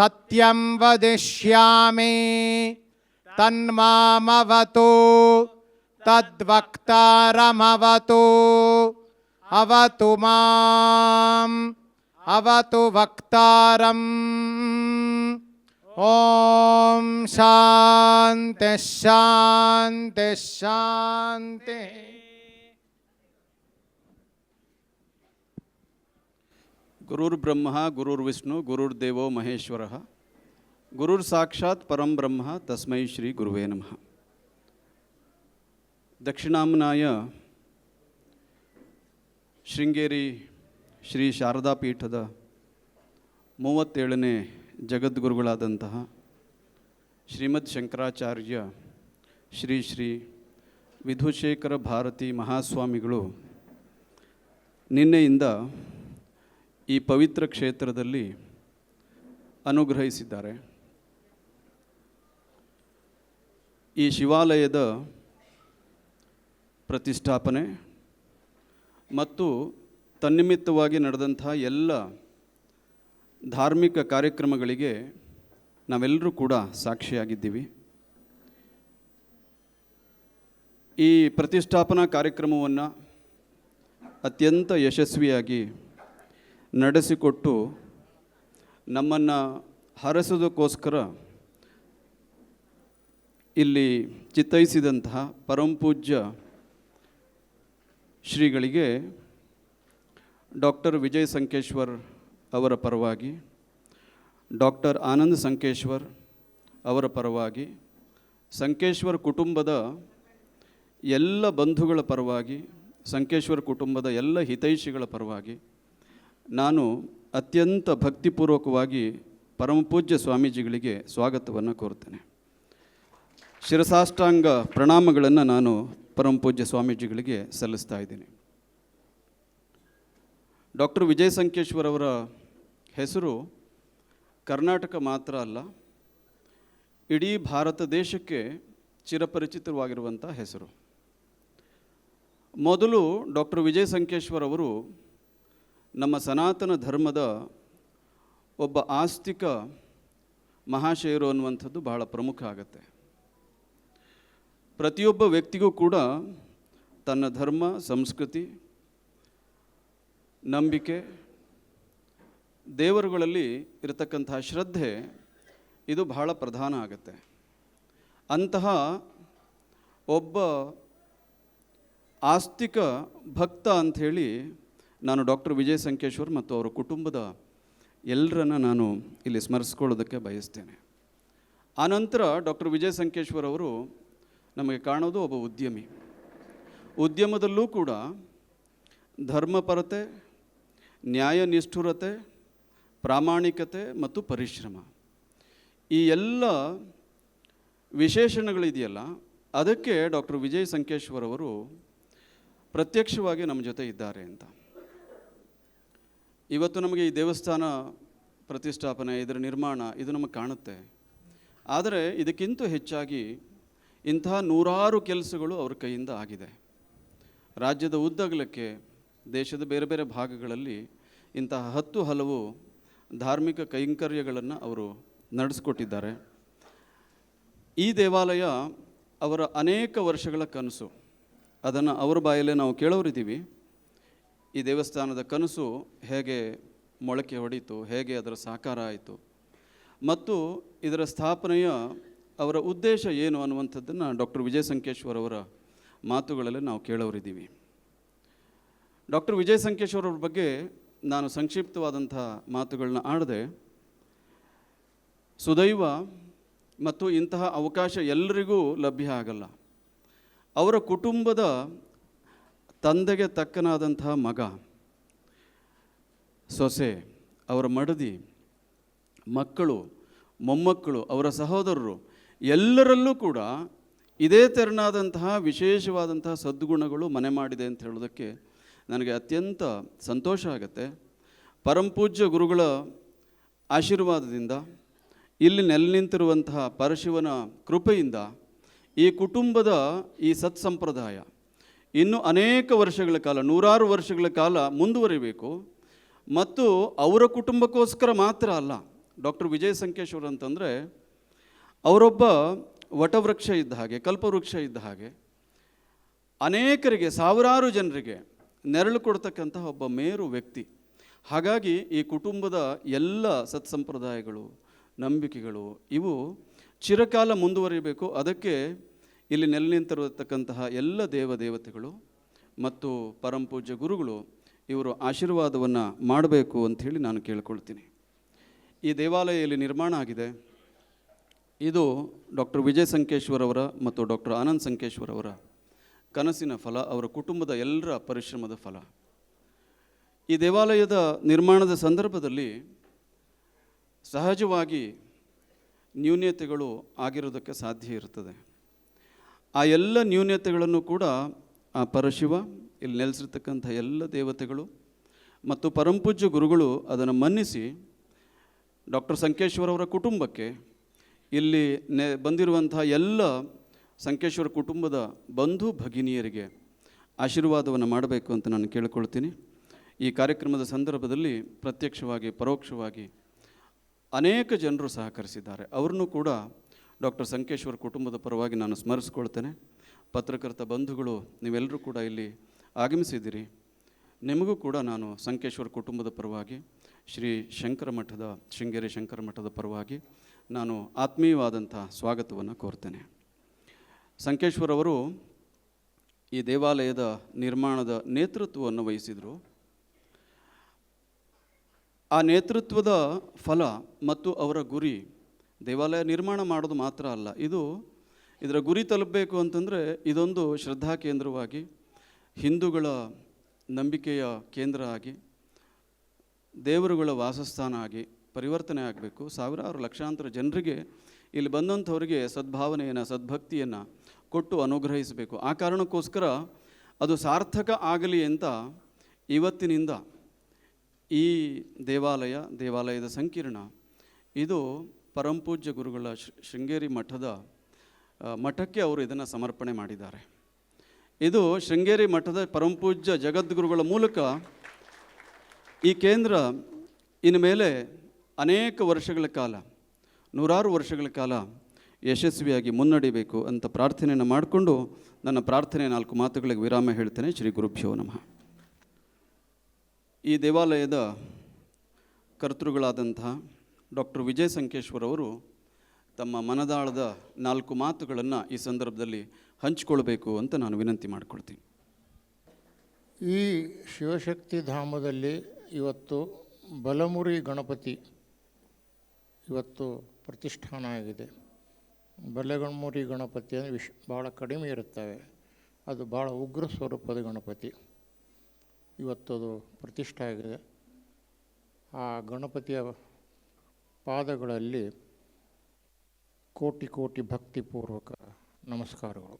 सत्यं वदिष्यामि। तन्मामवतु तद्वक्तारमवतु। अवतु माम् अवतु वक्तारम्। ॐ शान्तिः शान्तिः शान्तिः। ಗುರುರ್ ಬ್ರಹ್ಮ, ಗುರುರ್ ವಿಷ್ಣು, ಗುರುರ್ ದೇವೋ ಮಹೇಶ್ವರ. ಗುರುರ್ ಸಾಕ್ಷಾತ್ ಪರಂ ಬ್ರಹ್ಮ, ತಸ್ಮೈ ಶ್ರೀ ಗುರುವೇ ನಮಃ. ದಕ್ಷಿಣಾಮ್ನಾಯ ಶೃಂಗೇರಿ ಶ್ರೀ ಶಾರದಾ ಪೀಠದ ಮೂವತ್ತೇಳನೇ ಜಗದ್ಗುರುಗಳಾದಂತಹ ಶ್ರೀಮದ್ ಶಂಕರಾಚಾರ್ಯ ಶ್ರೀ ಶ್ರೀ ವಿಧುಶೇಖರ ಭಾರತಿ ಮಹಾಸ್ವಾಮಿಗಳು ನಿನ್ನೆಯಿಂದ ಈ ಪವಿತ್ರ ಕ್ಷೇತ್ರದಲ್ಲಿ ಅನುಗ್ರಹಿಸಿದ್ದಾರೆ. ಈ ಶಿವಾಲಯದ ಪ್ರತಿಷ್ಠಾಪನೆ ಮತ್ತು ತನ್ನಿಮಿತ್ತವಾಗಿ ನಡೆದಂಥ ಎಲ್ಲ ಧಾರ್ಮಿಕ ಕಾರ್ಯಕ್ರಮಗಳಿಗೆ ನಾವೆಲ್ಲರೂ ಕೂಡ ಸಾಕ್ಷಿಯಾಗಿದ್ದೀವಿ. ಈ ಪ್ರತಿಷ್ಠಾಪನಾ ಕಾರ್ಯಕ್ರಮವನ್ನು ಅತ್ಯಂತ ಯಶಸ್ವಿಯಾಗಿ ನಡೆಸಿಕೊಟ್ಟು ನಮ್ಮನ್ನು ಹರಸೋದಕ್ಕೋಸ್ಕರ ಇಲ್ಲಿ ಚಿತ್ತೈಸಿದಂತಹ ಪರಂಪೂಜ್ಯ ಶ್ರೀಗಳಿಗೆ ಡಾಕ್ಟರ್ ವಿಜಯ್ ಸಂಕೇಶ್ವರ್ ಅವರ ಪರವಾಗಿ, ಡಾಕ್ಟರ್ ಆನಂದ್ ಸಂಕೇಶ್ವರ್ ಅವರ ಪರವಾಗಿ, ಸಂಕೇಶ್ವರ್ ಕುಟುಂಬದ ಎಲ್ಲ ಬಂಧುಗಳ ಪರವಾಗಿ, ಸಂಕೇಶ್ವರ್ ಕುಟುಂಬದ ಎಲ್ಲ ಹಿತೈಷಿಗಳ ಪರವಾಗಿ ನಾನು ಅತ್ಯಂತ ಭಕ್ತಿಪೂರ್ವಕವಾಗಿ ಪರಮಪೂಜ್ಯ ಸ್ವಾಮೀಜಿಗಳಿಗೆ ಸ್ವಾಗತವನ್ನು ಕೋರುತ್ತೇನೆ. ಶಿರಸಾಷ್ಟಾಂಗ ಪ್ರಣಾಮಗಳನ್ನು ನಾನು ಪರಮಪೂಜ್ಯ ಸ್ವಾಮೀಜಿಗಳಿಗೆ ಸಲ್ಲಿಸ್ತಾ ಇದ್ದೀನಿ. ಡಾಕ್ಟರ್ ವಿಜಯ ಸಂಕೇಶ್ವರ್ ಅವರ ಹೆಸರು ಕರ್ನಾಟಕ ಮಾತ್ರ ಅಲ್ಲ, ಇಡೀ ಭಾರತ ದೇಶಕ್ಕೆ ಚಿರಪರಿಚಿತವಾಗಿರುವಂಥ ಹೆಸರು. ಮೊದಲು ಡಾಕ್ಟರ್ ವಿಜಯ ಸಂಕೇಶ್ವರ್ ಅವರು ನಮ್ಮ ಸನಾತನ ಧರ್ಮದ ಒಬ್ಬ ಆಸ್ತಿಕ ಮಹಾಶಯರು ಅನ್ನುವಂಥದ್ದು ಬಹಳ ಪ್ರಮುಖ ಆಗತ್ತೆ. ಪ್ರತಿಯೊಬ್ಬ ವ್ಯಕ್ತಿಗೂ ಕೂಡ ತನ್ನ ಧರ್ಮ, ಸಂಸ್ಕೃತಿ, ನಂಬಿಕೆ, ದೇವರುಗಳಲ್ಲಿ ಇರತಕ್ಕಂತಹ ಶ್ರದ್ಧೆ ಇದು ಬಹಳ ಪ್ರಧಾನ ಆಗುತ್ತೆ. ಅಂತಹ ಒಬ್ಬ ಆಸ್ತಿಕ ಭಕ್ತ ಅಂಥೇಳಿ ನಾನು ಡಾಕ್ಟರ್ ವಿಜಯ್ ಸಂಕೇಶ್ವರ್ ಮತ್ತು ಅವರ ಕುಟುಂಬದ ಎಲ್ಲರನ್ನ ನಾನು ಇಲ್ಲಿ ಸ್ಮರಿಸ್ಕೊಳ್ಳೋದಕ್ಕೆ ಬಯಸ್ತೇನೆ. ಆನಂತರ ಡಾಕ್ಟರ್ ವಿಜಯ್ ಸಂಕೇಶ್ವರ್ ಅವರು ನಮಗೆ ಕಾಣೋದು ಒಬ್ಬ ಉದ್ಯಮಿ. ಉದ್ಯಮದಲ್ಲೂ ಕೂಡ ಧರ್ಮಪರತೆ, ನ್ಯಾಯನಿಷ್ಠುರತೆ, ಪ್ರಾಮಾಣಿಕತೆ ಮತ್ತು ಪರಿಶ್ರಮ. ಈ ಎಲ್ಲ ವಿಶೇಷಣಗಳಿದೆಯಲ್ಲ, ಅದಕ್ಕೆ ಡಾಕ್ಟರ್ ವಿಜಯ್ ಸಂಕೇಶ್ವರ್ ಅವರು ಪ್ರತ್ಯಕ್ಷವಾಗಿ ನಮ್ಮ ಜೊತೆ ಇದ್ದಾರೆ ಅಂತ. ಇವತ್ತು ನಮಗೆ ಈ ದೇವಸ್ಥಾನ ಪ್ರತಿಷ್ಠಾಪನೆ, ಇದರ ನಿರ್ಮಾಣ ಇದು ನಮಗೆ ಕಾಣುತ್ತೆ. ಆದರೆ ಇದಕ್ಕಿಂತ ಹೆಚ್ಚಾಗಿ ಇಂತಹ ನೂರಾರು ಕೆಲಸಗಳು ಅವ್ರ ಕೈಯಿಂದ ಆಗಿದೆ. ರಾಜ್ಯದ ಉದ್ದಗಲಕ್ಕೆ, ದೇಶದ ಬೇರೆ ಬೇರೆ ಭಾಗಗಳಲ್ಲಿ ಇಂತಹ ಹತ್ತು ಹಲವು ಧಾರ್ಮಿಕ ಕೈಂಕರ್ಯಗಳನ್ನು ಅವರು ನಡೆಸ್ಕೊಟ್ಟಿದ್ದಾರೆ. ಈ ದೇವಾಲಯ ಅವರ ಅನೇಕ ವರ್ಷಗಳ ಕನಸು. ಅದನ್ನು ಅವರ ಬಾಯಲ್ಲೇ ನಾವು ಕೇಳೋರಿದ್ದೀವಿ. ಈ ದೇವಸ್ಥಾನದ ಕನಸು ಹೇಗೆ ಮೊಳಕೆ ಹೊಡೀತು, ಹೇಗೆ ಅದರ ಸಾಕಾರ ಆಯಿತು. ಮತ್ತು ಇದರ ಸ್ಥಾಪನೆಯ ಅವರ ಉದ್ದೇಶ ಏನು ಅನ್ನುವಂಥದ್ದನ್ನು ಡಾಕ್ಟರ್ ವಿಜಯ ಸಂಕೇಶ್ವರ್ ಅವರ ಮಾತುಗಳಲ್ಲಿ ನಾವು ಕೇಳೋರಿದ್ದೀವಿ. ಡಾಕ್ಟರ್ ವಿಜಯ ಸಂಕೇಶ್ವರ್ ಅವ್ರ ಬಗ್ಗೆ ನಾನು ಸಂಕ್ಷಿಪ್ತವಾದಂಥ ಮಾತುಗಳನ್ನ ಆಡದೆ, ಸುದೈವ ಮತ್ತು ಇಂತಹ ಅವಕಾಶ ಎಲ್ಲರಿಗೂ ಲಭ್ಯ ಆಗಲ್ಲ. ಅವರ ಕುಟುಂಬದ ತಂದೆಗೆ ತಕ್ಕನಾದಂತಹ ಮಗ ಸೊಸೆ, ಅವರ ಮಡದಿ, ಮಕ್ಕಳು, ಮೊಮ್ಮಕ್ಕಳು, ಅವರ ಸಹೋದರರು ಎಲ್ಲರಲ್ಲೂ ಕೂಡ ಇದೇ ತೆರನಾದಂತಹ ವಿಶೇಷವಾದಂತಹ ಸದ್ಗುಣಗಳು ಮನೆ ಮಾಡಿದೆ ಅಂತ ಹೇಳೋದಕ್ಕೆ ನನಗೆ ಅತ್ಯಂತ ಸಂತೋಷ ಆಗುತ್ತೆ. ಪರಂಪೂಜ್ಯ ಗುರುಗಳ ಆಶೀರ್ವಾದದಿಂದ, ಇಲ್ಲಿ ನೆಲೆ ನಿಂತಿರುವಂತಹ ಪರಶಿವನ ಕೃಪೆಯಿಂದ ಈ ಕುಟುಂಬದ ಈ ಸತ್ಸಂಪ್ರದಾಯ ಇನ್ನು ಅನೇಕ ವರ್ಷಗಳ ಕಾಲ, ನೂರಾರು ವರ್ಷಗಳ ಕಾಲ ಮುಂದುವರಿಬೇಕು. ಮತ್ತು ಅವರ ಕುಟುಂಬಕ್ಕೋಸ್ಕರ ಮಾತ್ರ ಅಲ್ಲ, ಡಾಕ್ಟರ್ ವಿಜಯ ಸಂಕೇಶ್ವರ್ ಅಂತಂದರೆ, ಅವರೊಬ್ಬ ವಟವೃಕ್ಷ ಇದ್ದ ಹಾಗೆ, ಕಲ್ಪವೃಕ್ಷ ಇದ್ದ ಹಾಗೆ, ಅನೇಕರಿಗೆ, ಸಾವಿರಾರು ಜನರಿಗೆ ನೆರಳು ಕೊಡ್ತಕ್ಕಂತಹ ಒಬ್ಬ ಮೇರು ವ್ಯಕ್ತಿ. ಹಾಗಾಗಿ ಈ ಕುಟುಂಬದ ಎಲ್ಲ ಸತ್ಸಂಪ್ರದಾಯಗಳು, ನಂಬಿಕೆಗಳು, ಇವು ಚಿರಕಾಲ ಮುಂದುವರಿಬೇಕು. ಅದಕ್ಕೆ ಇಲ್ಲಿ ನೆಲೆ ನಿಂತಿರತಕ್ಕಂತಹ ಎಲ್ಲ ದೇವ ದೇವತೆಗಳು ಮತ್ತು ಪರಂಪೂಜ್ಯ ಗುರುಗಳು ಇವರು ಆಶೀರ್ವಾದವನ್ನು ಮಾಡಬೇಕು ಅಂಥೇಳಿ ನಾನು ಕೇಳ್ಕೊಳ್ತೀನಿ. ಈ ದೇವಾಲಯ ಇಲ್ಲಿ ನಿರ್ಮಾಣ ಆಗಿದೆ. ಇದು ಡಾಕ್ಟರ್ ವಿಜಯ್ ಸಂಕೇಶ್ವರವರ ಮತ್ತು ಡಾಕ್ಟರ್ ಆನಂದ್ ಸಂಕೇಶ್ವರವರ ಕನಸಿನ ಫಲ, ಅವರ ಕುಟುಂಬದ ಎಲ್ಲರ ಪರಿಶ್ರಮದ ಫಲ. ಈ ದೇವಾಲಯದ ನಿರ್ಮಾಣದ ಸಂದರ್ಭದಲ್ಲಿ ಸಹಜವಾಗಿ ನ್ಯೂನ್ಯತೆಗಳು ಆಗಿರೋದಕ್ಕೆ ಸಾಧ್ಯ ಇರ್ತದೆ. ಆ ಎಲ್ಲ ನ್ಯೂನ್ಯತೆಗಳನ್ನು ಕೂಡ ಆ ಪರಶಿವ ಇಲ್ಲಿ ನೆಲೆಸಿರ್ತಕ್ಕಂಥ ಎಲ್ಲ ದೇವತೆಗಳು ಮತ್ತು ಪರಂಪೂಜ್ಯ ಗುರುಗಳು ಅದನ್ನು ಮನ್ನಿಸಿ ಡಾಕ್ಟರ್ ಸಂಕೇಶ್ವರವರ ಕುಟುಂಬಕ್ಕೆ ಇಲ್ಲಿ ನೆ ಬಂದಿರುವಂಥ ಎಲ್ಲ ಸಂಕೇಶ್ವರ ಕುಟುಂಬದ ಬಂಧು ಭಗಿನಿಯರಿಗೆ ಆಶೀರ್ವಾದವನ್ನು ಮಾಡಬೇಕು ಅಂತ ನಾನು ಕೇಳಿಕೊಳ್ತೀನಿ. ಈ ಕಾರ್ಯಕ್ರಮದ ಸಂದರ್ಭದಲ್ಲಿ ಪ್ರತ್ಯಕ್ಷವಾಗಿ, ಪರೋಕ್ಷವಾಗಿ ಅನೇಕ ಜನರು ಸಹಕರಿಸಿದ್ದಾರೆ. ಅವ್ರನ್ನೂ ಕೂಡ ಡಾಕ್ಟರ್ ಸಂಕೇಶ್ವರ್ ಕುಟುಂಬದ ಪರವಾಗಿ ನಾನು ಸ್ಮರಿಸ್ಕೊಳ್ತೇನೆ. ಪತ್ರಕರ್ತ ಬಂಧುಗಳು, ನೀವೆಲ್ಲರೂ ಕೂಡ ಇಲ್ಲಿ ಆಗಮಿಸಿದ್ದೀರಿ. ನಿಮಗೂ ಕೂಡ ನಾನು ಸಂಕೇಶ್ವರ ಕುಟುಂಬದ ಪರವಾಗಿ, ಶ್ರೀ ಶಂಕರ ಮಠದ, ಶೃಂಗೇರಿ ಶಂಕರ ಮಠದ ಪರವಾಗಿ ನಾನು ಆತ್ಮೀಯವಾದಂಥ ಸ್ವಾಗತವನ್ನು ಕೋರ್ತೇನೆ. ಸಂಕೇಶ್ವರ್ ಅವರು ಈ ದೇವಾಲಯದ ನಿರ್ಮಾಣದ ನೇತೃತ್ವವನ್ನು ವಹಿಸಿದರು. ಆ ನೇತೃತ್ವದ ಫಲ ಮತ್ತು ಅವರ ಗುರಿ ದೇವಾಲಯ ನಿರ್ಮಾಣ ಮಾಡೋದು ಮಾತ್ರ ಅಲ್ಲ, ಇದು ಇದರ ಗುರಿ ತಲುಪಬೇಕು ಅಂತಂದರೆ ಇದೊಂದು ಶ್ರದ್ಧಾ ಕೇಂದ್ರವಾಗಿ, ಹಿಂದೂಗಳ ನಂಬಿಕೆಯ ಕೇಂದ್ರ ಆಗಿ, ದೇವರುಗಳ ವಾಸಸ್ಥಾನ ಆಗಿ ಪರಿವರ್ತನೆ ಆಗಬೇಕು. ಸಾವಿರಾರು ಲಕ್ಷಾಂತರ ಜನರಿಗೆ ಇಲ್ಲಿ ಬಂದಂಥವರಿಗೆ ಸದ್ಭಾವನೆಯನ್ನು, ಸದ್ಭಕ್ತಿಯನ್ನು ಕೊಟ್ಟು ಅನುಗ್ರಹಿಸಬೇಕು. ಆ ಕಾರಣಕ್ಕೋಸ್ಕರ ಅದು ಸಾರ್ಥಕ ಆಗಲಿ ಅಂತ ಇವತ್ತಿನಿಂದ ಈ ದೇವಾಲಯ, ದೇವಾಲಯದ ಸಂಕೀರ್ಣ, ಇದು ಪರಂಪೂಜ್ಯ ಗುರುಗಳ ಶೃಂಗೇರಿ ಮಠದ ಮಠಕ್ಕೆ ಅವರು ಇದನ್ನು ಸಮರ್ಪಣೆ ಮಾಡಿದ್ದಾರೆ. ಇದು ಶೃಂಗೇರಿ ಮಠದ ಪರಂಪೂಜ್ಯ ಜಗದ್ಗುರುಗಳ ಮೂಲಕ ಈ ಕೇಂದ್ರ ಇನ್ನು ಮೇಲೆ ಅನೇಕ ವರ್ಷಗಳ ಕಾಲ, ನೂರಾರು ವರ್ಷಗಳ ಕಾಲ ಯಶಸ್ವಿಯಾಗಿ ಮುನ್ನಡಿಬೇಕು ಅಂತ ಪ್ರಾರ್ಥನೆಯನ್ನು ಮಾಡಿಕೊಂಡು ನನ್ನ ಪ್ರಾರ್ಥನೆ ನಾಲ್ಕು ಮಾತುಗಳಿಗೆ ವಿರಾಮ ಹೇಳ್ತೇನೆ. ಶ್ರೀ ಗುರುಭ್ಯೋ ನಮಃ. ಈ ದೇವಾಲಯದ ಕರ್ತೃಗಳಾದಂತಹ ಡಾಕ್ಟರ್ ವಿಜಯ್ ಸಂಕೇಶ್ವರ್ ಅವರು ತಮ್ಮ ಮನದಾಳದ ನಾಲ್ಕು ಮಾತುಗಳನ್ನು ಈ ಸಂದರ್ಭದಲ್ಲಿ ಹಂಚಿಕೊಳ್ಬೇಕು ಅಂತ ನಾನು ವಿನಂತಿ ಮಾಡಿಕೊಳ್ತೀನಿ. ಈ ಶಿವಶಕ್ತಿ ಧಾಮದಲ್ಲಿ ಇವತ್ತು ಬಲಮುರಿ ಗಣಪತಿ ಇವತ್ತು ಪ್ರತಿಷ್ಠಾನ ಆಗಿದೆ. ಬಲಗಣ್ಮುರಿ ಗಣಪತಿ ಅಂದರೆ ವಿಶ್ ಭಾಳ ಕಡಿಮೆ ಇರುತ್ತವೆ. ಅದು ಭಾಳ ಉಗ್ರ ಸ್ವರೂಪದ ಗಣಪತಿ. ಇವತ್ತದು ಪ್ರತಿಷ್ಠೆ ಆಗಿದೆ. ಆ ಗಣಪತಿಯ ಪಾದಗಳಲ್ಲಿ ಕೋಟಿ ಕೋಟಿ ಭಕ್ತಿಪೂರ್ವಕ ನಮಸ್ಕಾರಗಳು.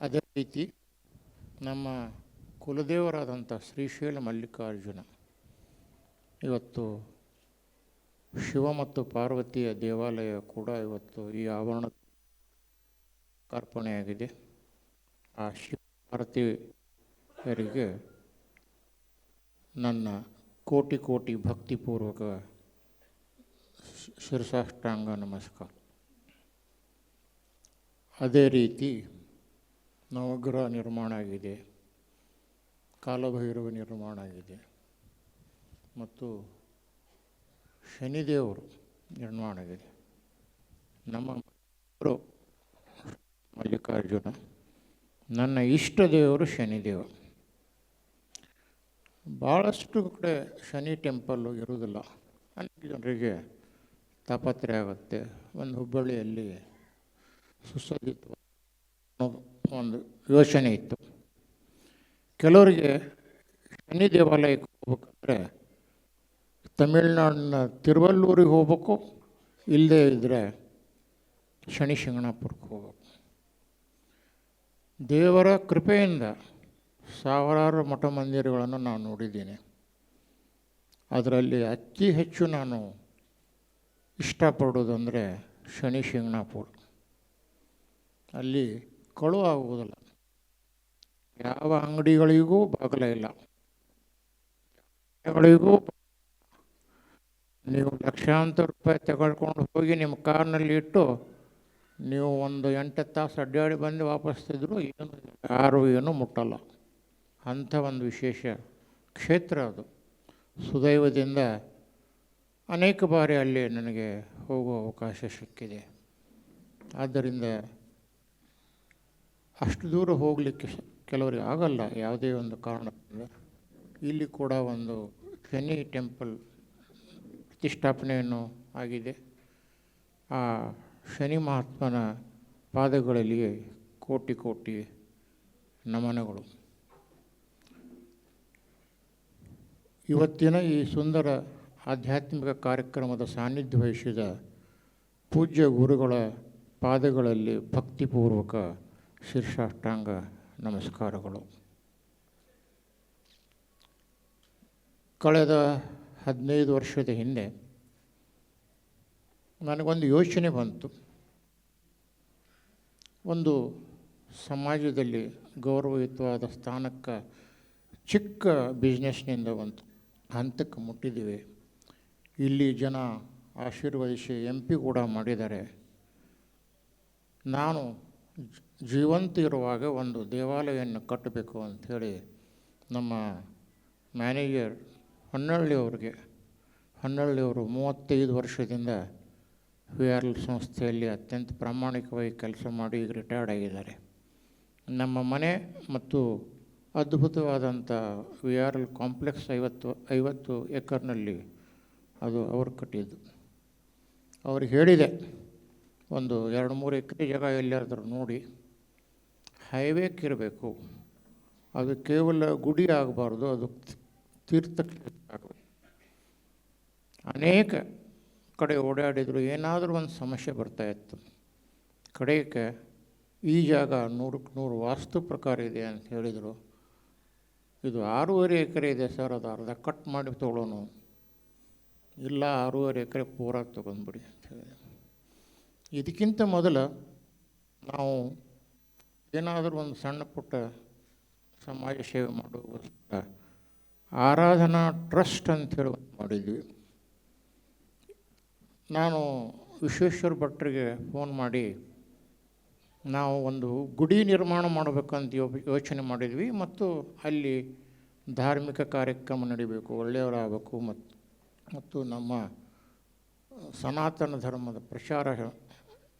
ಅದೇ ರೀತಿ ನಮ್ಮ ಕುಲದೇವರಾದಂಥ ಶ್ರೀಶೈಲ ಮಲ್ಲಿಕಾರ್ಜುನ ಇವತ್ತು ಶಿವ ಮತ್ತು ಪಾರ್ವತಿಯ ದೇವಾಲಯ ಕೂಡ ಇವತ್ತು ಈ ಆವರಣ ಅರ್ಪಣೆಯಾಗಿದೆ ಆ ಶಿವ ಪಾರ್ವತಿಯರಿಗೆ ನನ್ನ ಕೋಟಿ ಕೋಟಿ ಭಕ್ತಿಪೂರ್ವಕ ಶಿರಸಾಷ್ಟಾಂಗ ನಮಸ್ಕಾರ. ಅದೇ ರೀತಿ ನವಗ್ರಹ ನಿರ್ಮಾಣ ಆಗಿದೆ, ಕಾಲಭೈರವ ನಿರ್ಮಾಣ ಆಗಿದೆ, ಮತ್ತು ಶನಿದೇವರು ನಿರ್ಮಾಣ ಆಗಿದೆ. ನಮ್ಮ ಮಲ್ಲಿಕಾರ್ಜುನ, ನನ್ನ ಇಷ್ಟ ದೇವರು ಶನಿದೇವ. ಭಾಳಷ್ಟು ಕಡೆ ಶನಿ ಟೆಂಪಲ್ಲು ಇರುವುದಿಲ್ಲ. ಅನೇಕ ಜನರಿಗೆ ತಾಪತ್ರೆ ಆಗುತ್ತೆ. ಒಂದು ಹುಬ್ಬಳ್ಳಿಯಲ್ಲಿ ಸುಸಜ್ಜಿತ ಒಂದು ಯೋಚನೆ ಇತ್ತು. ಕೆಲವರಿಗೆ ಶನಿ ದೇವಾಲಯಕ್ಕೆ ಹೋಗ್ಬೇಕಂದ್ರೆ ತಮಿಳ್ನಾಡಿನ ತಿರುವಲ್ಲೂರಿಗೆ ಹೋಗ್ಬೇಕು, ಇಲ್ಲದೇ ಇದ್ದರೆ ಶನಿ ಶಿಂಗಣಾಪುರಕ್ಕೆ ಹೋಗ್ಬೇಕು. ದೇವರ ಕೃಪೆಯಿಂದ ಸಾವಿರಾರು ಮಠ ಮಂದಿರಗಳನ್ನು ನಾನು ನೋಡಿದ್ದೀನಿ. ಅದರಲ್ಲಿ ಅತಿ ಹೆಚ್ಚು ನಾನು ಇಷ್ಟಪಡೋದಂದರೆ ಶನಿ ಶಿಂಗಣಾಪುರ ಅಲ್ಲಿ ಕಳು ಆಗುವುದಿಲ್ಲ. ಯಾವ ಅಂಗಡಿಗಳಿಗೂ ಬಾಗಲ ಇಲ್ಲ. ಅಂಗಡಿಗಳಿಗೂ ನೀವು ಲಕ್ಷಾಂತರ ರೂಪಾಯಿ ತಗೊಳ್ಕೊಂಡು ಹೋಗಿ ನಿಮ್ಮ ಕಾರ್ನಲ್ಲಿ ಇಟ್ಟು ನೀವು ಒಂದು ಎಂಟು ತಾಸು ಅಡ್ಡಾಡಿ ಬಂದು ವಾಪಸ್ ತಿದ್ರು ಏನು ಯಾರು ಏನೂ ಮುಟ್ಟಲ್ಲ. ಅಂಥ ಒಂದು ವಿಶೇಷ ಕ್ಷೇತ್ರ ಅದು. ಸುದೈವದಿಂದ ಅನೇಕ ಬಾರಿ ಅಲ್ಲಿ ನನಗೆ ಹೋಗುವ ಅವಕಾಶ ಸಿಕ್ಕಿದೆ. ಆದ್ದರಿಂದ ಅಷ್ಟು ದೂರ ಹೋಗಲಿಕ್ಕೆ ಕೆಲವರಿಗೆ ಆಗಲ್ಲ ಯಾವುದೇ ಒಂದು ಕಾರಣದಿಂದ. ಇಲ್ಲಿ ಕೂಡ ಒಂದು ಶನಿ ಟೆಂಪಲ್ ಪ್ರತಿಷ್ಠಾಪನೆಯನ್ನು ಆಗಿದೆ. ಆ ಶನಿ ಮಹಾತ್ಮನ ಪಾದಗಳಲ್ಲಿ ಕೋಟಿ ಕೋಟಿ ನಮನಗಳು. ಇವತ್ತಿನ ಈ ಸುಂದರ ಆಧ್ಯಾತ್ಮಿಕ ಕಾರ್ಯಕ್ರಮದ ಸಾನ್ನಿಧ್ಯ ವಹಿಸಿದ ಪೂಜ್ಯ ಗುರುಗಳ ಪಾದಗಳಲ್ಲಿ ಭಕ್ತಿಪೂರ್ವಕ ಶೀರ್ಷಾಷ್ಟಾಂಗ ನಮಸ್ಕಾರಗಳು. ಕಳೆದ ಹದಿನೈದು ವರ್ಷದ ಹಿಂದೆ ನನಗೊಂದು ಯೋಚನೆ ಬಂತು. ಒಂದು ಸಮಾಜದಲ್ಲಿ ಗೌರವಯುತವಾದ ಸ್ಥಾನಕ್ಕೆ ಚಿಕ್ಕ ಬಿಸ್ನೆಸ್ನಿಂದ ಒಂದು ಹಂತಕ್ಕೆ ಮುಟ್ಟಿದ್ದೀವಿ. ಇಲ್ಲಿ ಜನ ಆಶೀರ್ವದಿಸಿ ಎಂ ಪಿ ಕೂಡ ಮಾಡಿದ್ದಾರೆ. ನಾನು ಜೀವಂತ ಇರುವಾಗ ಒಂದು ದೇವಾಲಯವನ್ನು ಕಟ್ಟಬೇಕು ಅಂಥೇಳಿ ನಮ್ಮ ಮ್ಯಾನೇಜರ್ ಹೊನ್ನಳ್ಳಿಯವ್ರಿಗೆ ಹೊನ್ನಳ್ಳಿಯವರು ಮೂವತ್ತೈದು ವರ್ಷದಿಂದ ವಿ ಆರ್ ಎಲ್ ಸಂಸ್ಥೆಯಲ್ಲಿ ಅತ್ಯಂತ ಪ್ರಾಮಾಣಿಕವಾಗಿ ಕೆಲಸ ಮಾಡಿ ಈಗ ರಿಟೈರ್ಡ್ ಆಗಿದ್ದಾರೆ. ನಮ್ಮ ಮನೆ ಮತ್ತು ಅದ್ಭುತವಾದಂಥ ವಿ ಆರ್ ಎಲ್ ಕಾಂಪ್ಲೆಕ್ಸ್ ಐವತ್ತು ಐವತ್ತು ಎಕರ್ನಲ್ಲಿ ಅದು ಅವರು ಕಟ್ಟಿದ್ದು. ಅವ್ರಿಗೆ ಹೇಳಿದೆ, ಒಂದು ಎರಡು ಮೂರು ಎಕರೆ ಜಾಗ ಎಲ್ಲಿಯಾದರೂ ನೋಡಿ ಹೈವೇಕ್ಕಿರಬೇಕು ಅದು ಕೇವಲ ಗುಡಿ ಆಗಬಾರ್ದು, ಅದು ತೀರ್ಥಕ್ಷೇತ್ರ ಆಗಬೇಕು ಅನೇಕ ಕಡೆ ಓಡಾಡಿದ್ರು, ಏನಾದರೂ ಒಂದು ಸಮಸ್ಯೆ ಬರ್ತಾಯಿತ್ತು ಕಡೆಗೆ ಈ ಜಾಗ ನೂರಕ್ಕೆ ನೂರು ವಾಸ್ತು ಪ್ರಕಾರ ಇದೆ ಅಂತ ಹೇಳಿದರು. ಇದು ಆರೂವರೆ ಎಕರೆ ಇದೆ ಸರ್, ಅದು ಅರ್ಧ ಕಟ್ ಮಾಡಿ ತೊಗೊಳೋಣ ಇಲ್ಲ ಆರೂವರೆ ಎಕರೆ ಪೂರ ತೊಗೊಂಡ್ಬಿಡಿ ಅಂತ ಇದಕ್ಕಿಂತ ಮೊದಲು ನಾವು ಏನಾದರೂ ಒಂದು ಸಣ್ಣ ಪುಟ್ಟ ಸಮಾಜ ಸೇವೆ ಮಾಡುವ ಆರಾಧನಾ ಟ್ರಸ್ಟ್ ಅಂತೇಳಿ ಒಂದು ಮಾಡಿದ್ವಿ. ನಾನು ವಿಶ್ವೇಶ್ವರ ಭಟ್ರಿಗೆ ಫೋನ್ ಮಾಡಿ ನಾವು ಒಂದು ಗುಡಿ ನಿರ್ಮಾಣ ಮಾಡಬೇಕಂತ ಯೋಚನೆ ಮಾಡಿದ್ವಿ ಮತ್ತು ಅಲ್ಲಿ ಧಾರ್ಮಿಕ ಕಾರ್ಯಕ್ರಮ ನಡಿಬೇಕು, ಒಳ್ಳೆಯವರಾಗಬೇಕು ಮತ್ತು ಮತ್ತು ನಮ್ಮ ಸನಾತನ ಧರ್ಮದ ಪ್ರಚಾರ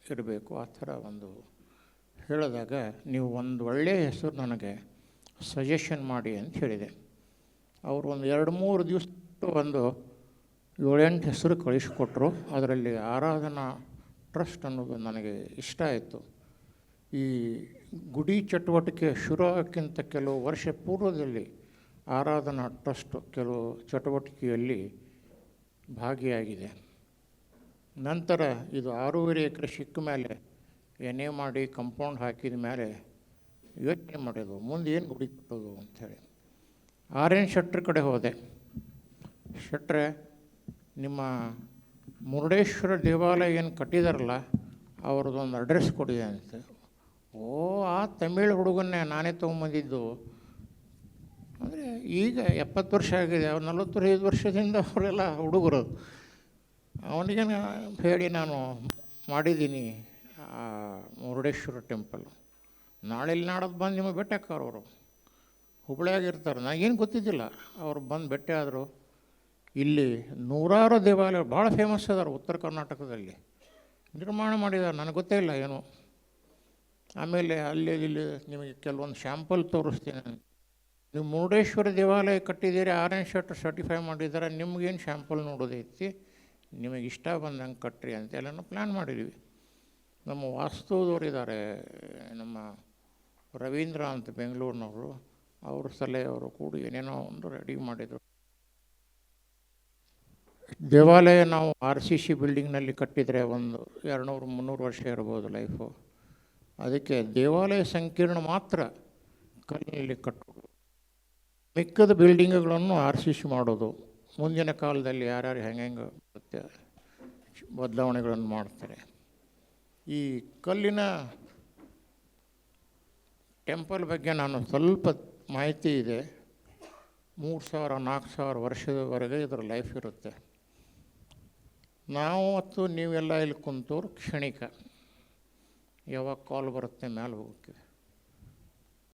ಇರಬೇಕು, ಆ ಥರ ಒಂದು ಹೇಳಿದಾಗ ನೀವು ಒಂದು ಒಳ್ಳೆಯ ಹೆಸರು ನನಗೆ ಸಜೆಷನ್ ಮಾಡಿ ಅಂತ ಹೇಳಿದೆ. ಅವರು ಒಂದು ಎರಡು ಮೂರು ದಿವಸ ಒಂದು ಏಳೆಂಟು ಹೆಸರು ಕಳಿಸಿಕೊಟ್ರು. ಅದರಲ್ಲಿ ಆರಾಧನಾ ಟ್ರಸ್ಟ್ ಅನ್ನೋದು ನನಗೆ ಇಷ್ಟ ಆಯಿತು. ಈ ಗುಡಿ ಚಟುವಟಿಕೆ ಶುರು ಕೆಲವು ವರ್ಷ ಪೂರ್ವದಲ್ಲಿ ಆರಾಧನಾ ಟ್ರಸ್ಟ್ ಕೆಲವು ಚಟುವಟಿಕೆಯಲ್ಲಿ ಭಾಗಿಯಾಗಿದೆ. ನಂತರ ಇದು ಆರೂವರೆ ಎಕರೆ ಸಿಕ್ಕ ಮೇಲೆ ಎಣ್ಣೆ ಮಾಡಿ ಕಂಪೌಂಡ್ ಹಾಕಿದ ಮೇಲೆ ಯೋಚನೆ ಮಾಡೋದು ಮುಂದೆ ಏನು ಗುಡಿ ಕಟ್ಟೋದು ಅಂಥೇಳಿ. ಆರ್ ಎನ್ ಶೆಟ್ರ್ ಕಡೆ ಹೋದೆ. ಶೆಟ್ರೆ ನಿಮ್ಮ ಮುರುಡೇಶ್ವರ ದೇವಾಲಯ ಏನು ಕಟ್ಟಿದಾರಲ್ಲ, ಅವ್ರದ್ದೊಂದು ಅಡ್ರೆಸ್ ಕೊಡಿ ಅಂತ. ಓ, ಆ ತಮಿಳು ಹುಡುಗನ್ನೇ ನಾನೇ ತೊಗೊಂಬಂದಿದ್ದು. ಅಂದರೆ ಈಗ ಎಪ್ಪತ್ತು ವರ್ಷ ಆಗಿದೆ, ಅವ್ರು ನಲವತ್ತೈದು ವರ್ಷದಿಂದ ಅವರೆಲ್ಲ ಹುಡುಗರು. ಅವನಿಗೆ ಹೇಳಿ ನಾನು ಮಾಡಿದ್ದೀನಿ ಆ ಮುರುಡೇಶ್ವರ ಟೆಂಪಲ್ ನಾಳೆ ಇಲ್ಲಿ ನಾಡೋದು ಬಂದು ನಿಮಗೆ ಹಾಕೋರು ಅವರು. ಹುಬ್ಳ್ಯಾಗ ಇರ್ತಾರೆ ನನಗೇನು ಗೊತ್ತಿದ್ದಿಲ್ಲ. ಅವ್ರು ಬಂದು ಭೇಟಿ ಆದರು. ಇಲ್ಲಿ ನೂರಾರು ದೇವಾಲಯ ಭಾಳ ಫೇಮಸ್ ಅದಾರೆ ಉತ್ತರ ಕರ್ನಾಟಕದಲ್ಲಿ. ನಿರ್ಮಾಣ ಮಾಡಿದ್ದಾರೆ ನನಗೆ ಗೊತ್ತೇ ಇಲ್ಲ ಏನು. ಆಮೇಲೆ ಅಲ್ಲಿ ಇಲ್ಲಿ ನಿಮಗೆ ಕೆಲವೊಂದು ಶ್ಯಾಂಪಲ್ ತೋರಿಸ್ತೀನಿ ನೀವು ಮುರುಡೇಶ್ವರ ದೇವಾಲಯ ಕಟ್ಟಿದ್ದೀರಿ ಆರ್ ಶರ್ಟ್ ಸರ್ಟಿಫೈ ಮಾಡಿದ್ದಾರೆ, ನಿಮಗೇನು ಶ್ಯಾಂಪಲ್ ನೋಡೋದೈತಿ ನಿಮಗೆ ಇಷ್ಟ ಬಂದಂಗೆ ಅಂತ ಅಂತೆಲ್ಲ ಪ್ಲ್ಯಾನ್ ಮಾಡಿದ್ವಿ ನಮ್ಮ ವಾಸ್ತುದವರಿದ್ದಾರೆ ನಮ್ಮ ರವೀಂದ್ರ ಅಂತ ಬೆಂಗಳೂರಿನವರು, ಅವ್ರ ಸಲಹೆಯವರು ಕೂಡಿ ಏನೇನೋ ಒಂದು ರೆಡಿ ಮಾಡಿದರು. ದೇವಾಲಯ ನಾವು ಆರ್ ಸಿ ಸಿ ಬಿಲ್ಡಿಂಗ್ನಲ್ಲಿ ಕಟ್ಟಿದರೆ ಒಂದು ಎರಡುನೂರು, ಮುನ್ನೂರು ವರ್ಷ ಇರ್ಬೋದು ಲೈಫು ಅದಕ್ಕೆ ದೇವಾಲಯ ಸಂಕೀರ್ಣ ಮಾತ್ರ ಕಲ್ಲಿನಲ್ಲಿ ಕಟ್ಟೋದು. ಮಿಕ್ಕದ ಬಿಲ್ಡಿಂಗ್ಗಳನ್ನು ಆರ್ ಸಿ ಸಿ ಮಾಡೋದು. ಮುಂದಿನ ಕಾಲದಲ್ಲಿ ಯಾರ್ಯಾರು ಹೆಂಗೆ ಮತ್ತೆ ಬದಲಾವಣೆಗಳನ್ನು ಮಾಡ್ತಾರೆ. ಈ ಕಲ್ಲಿನ ಟೆಂಪಲ್ ಬಗ್ಗೆ ನಾನು ಸ್ವಲ್ಪ ಮಾಹಿತಿ ಇದೆ. ಮೂರು ಸಾವಿರ, ನಾಲ್ಕು ಸಾವಿರ ವರ್ಷದವರೆಗೆ ಇದರ ಲೈಫ್ ಇರುತ್ತೆ. ನಾವು ಮತ್ತು ನೀವೆಲ್ಲ ಇಲ್ಲಿ ಕುಂತವ್ರು ಕ್ಷಣಿಕ. ಯಾವಾಗ ಕಾಲ್ ಬರುತ್ತೆ ಮೇಲೆ ಹೋಗ್ತೀವಿ.